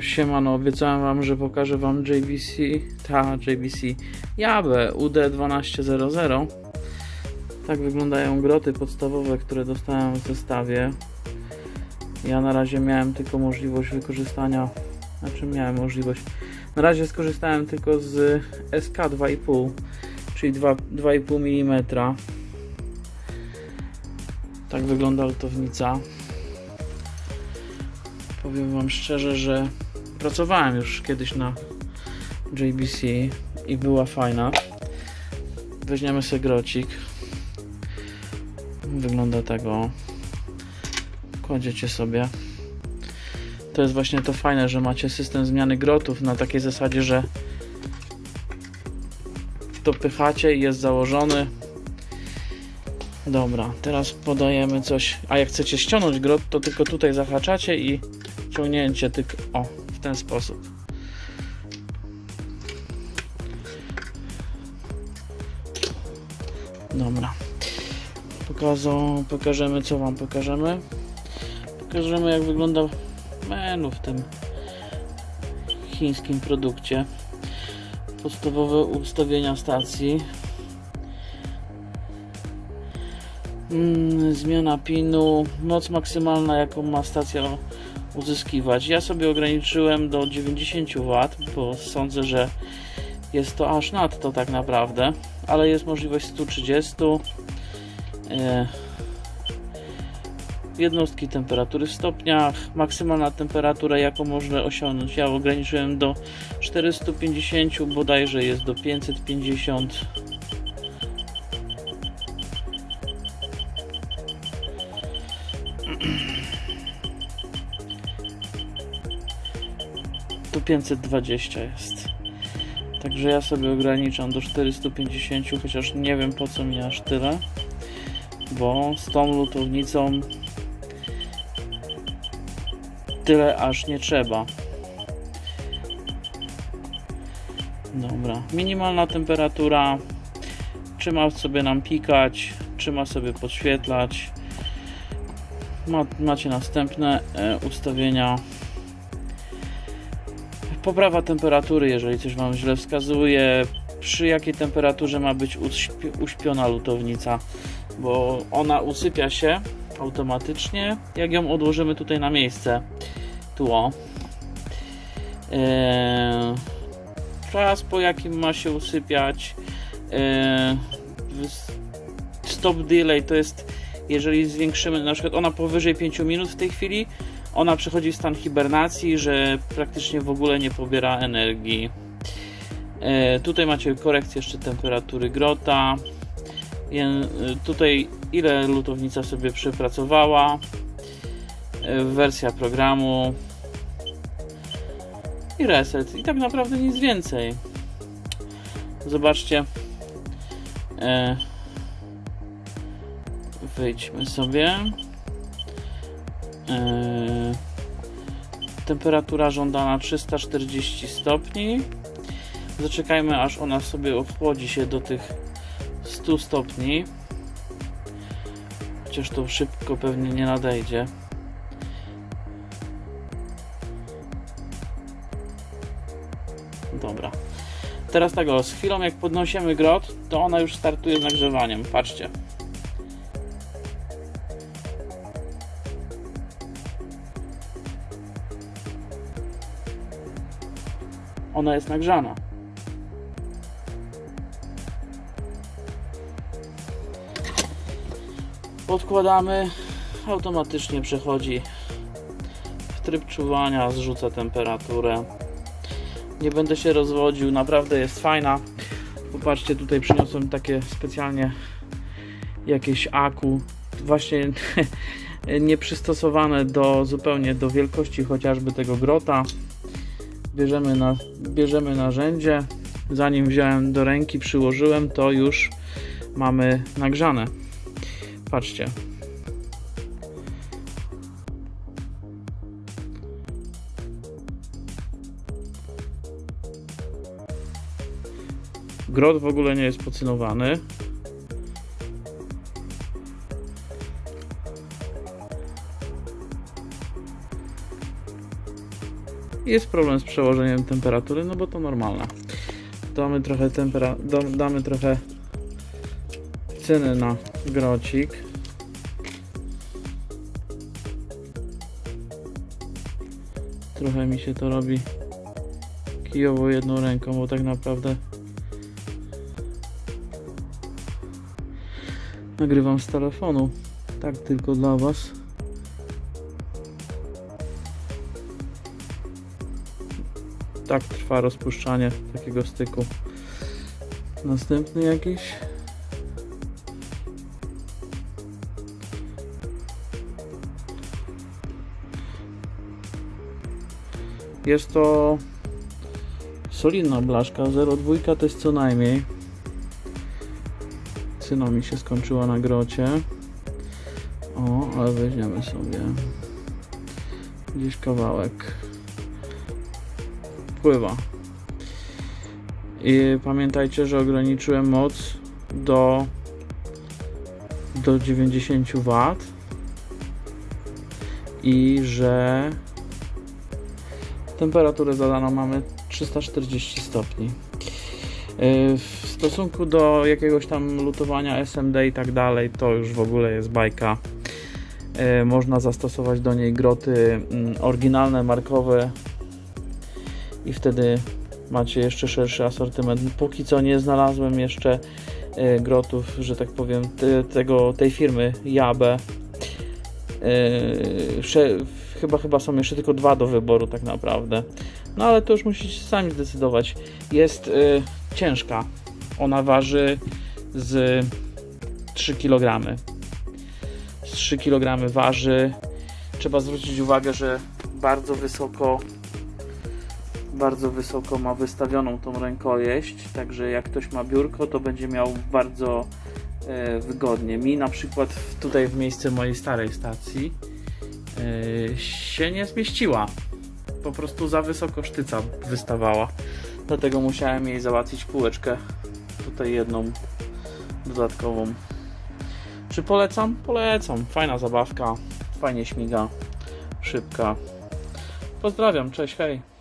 Siemano, obiecałem wam, że pokażę wam JVC, ta JVC Jabe UD1200. Tak wyglądają groty podstawowe, które dostałem w zestawie. Ja na razie miałem tylko możliwość wykorzystania, znaczy miałem możliwość. Na razie skorzystałem tylko z SK 2,5, czyli 2 2,5 mm. Tak wygląda lutownica. Powiem Wam szczerze, że pracowałem już kiedyś na JBC i była fajna. Weźmiemy sobie grocik. Wygląda tego. Kładziecie sobie. To jest właśnie to fajne, że macie system zmiany grotów na takiej zasadzie, że dopychacie i jest założony. Dobra, teraz podajemy coś. A jak chcecie ściągnąć grot, to tylko tutaj zahaczacie i ciągnięcie tylko o w ten sposób. Dobra. Pokażą, pokażemy co wam pokażemy. Pokażemy jak wygląda menu w tym chińskim produkcie. Podstawowe ustawienia stacji. Zmiana pinu, moc maksymalna jaką ma stacja uzyskiwać. Ja sobie ograniczyłem do 90 W, bo sądzę, że jest to aż nadto tak naprawdę, ale jest możliwość 130 e, jednostki temperatury w stopniach, maksymalna temperatura jaką można osiągnąć. Ja ograniczyłem do 450, bodajże jest do 550 tu 520 jest. Także ja sobie ograniczam do 450, chociaż nie wiem po co mi aż tyle. Bo z tą lutownicą tyle aż nie trzeba. Dobra, minimalna temperatura. Czy ma sobie nam pikać, czy ma sobie podświetlać. Ma, macie następne e, ustawienia poprawa temperatury, jeżeli coś Wam źle wskazuje, przy jakiej temperaturze ma być uśpi- uśpiona lutownica, bo ona usypia się automatycznie, jak ją odłożymy tutaj na miejsce. Tło. Eee, czas po jakim ma się usypiać. Wys- stop delay to jest jeżeli zwiększymy, na przykład ona powyżej 5 minut w tej chwili, ona przechodzi w stan hibernacji, że praktycznie w ogóle nie pobiera energii. E, tutaj macie korekcję jeszcze temperatury grota. E, tutaj ile lutownica sobie przepracowała. E, wersja programu. I reset. I tak naprawdę nic więcej. Zobaczcie. E, wyjdźmy sobie. Yy, temperatura żądana 340 stopni. Zaczekajmy aż ona sobie ochłodzi się do tych 100 stopni. Chociaż to szybko pewnie nie nadejdzie. Dobra. Teraz tak o, z chwilą jak podnosimy grot, to ona już startuje z nagrzewaniem. Patrzcie. Ona jest nagrzana. Podkładamy, automatycznie przechodzi w tryb czuwania, zrzuca temperaturę. Nie będę się rozwodził, naprawdę jest fajna. Popatrzcie, tutaj przyniosłem takie specjalnie jakieś aku, właśnie nieprzystosowane do zupełnie do wielkości chociażby tego grota bierzemy, na, bierzemy narzędzie. Zanim wziąłem do ręki, przyłożyłem, to już mamy nagrzane. Patrzcie. Grot w ogóle nie jest pocynowany. Jest problem z przełożeniem temperatury, no bo to normalne. Damy trochę tempera da- damy trochę na grocik. Trochę mi się to robi kijowo jedną ręką, bo tak naprawdę nagrywam z telefonu. Tak tylko dla Was. Tak trwa rozpuszczanie takiego styku. Następny jakiś. Jest to solidna blaszka. 0,2 to jest co najmniej. Cyna mi się skończyła na grocie. O, ale weźmiemy sobie gdzieś kawałek. Pływa. I pamiętajcie, że ograniczyłem moc do do 90 W i że temperaturę zadaną mamy 340 stopni. Yy, W stosunku do jakiegoś tam lutowania SMD i tak dalej, to już w ogóle jest bajka. Yy, Można zastosować do niej groty mm, oryginalne, markowe i wtedy macie jeszcze szerszy asortyment. Póki co nie znalazłem jeszcze yy, grotów, że tak powiem, te, tego, tej firmy Jabe. Sze- chyba, chyba są jeszcze tylko dwa do wyboru tak naprawdę. No ale to już musicie sami zdecydować. Jest y, ciężka. Ona waży z 3 kg. Z 3 kg waży. Trzeba zwrócić uwagę, że bardzo wysoko bardzo wysoko ma wystawioną tą rękojeść, także jak ktoś ma biurko, to będzie miał bardzo e, wygodnie. Mi na przykład tutaj w miejsce mojej starej stacji e, się nie zmieściła po prostu za wysoko sztyca wystawała. Dlatego musiałem jej załatwić półeczkę. Tutaj jedną dodatkową. Czy polecam? Polecam. Fajna zabawka. Fajnie śmiga. Szybka. Pozdrawiam. Cześć, hej.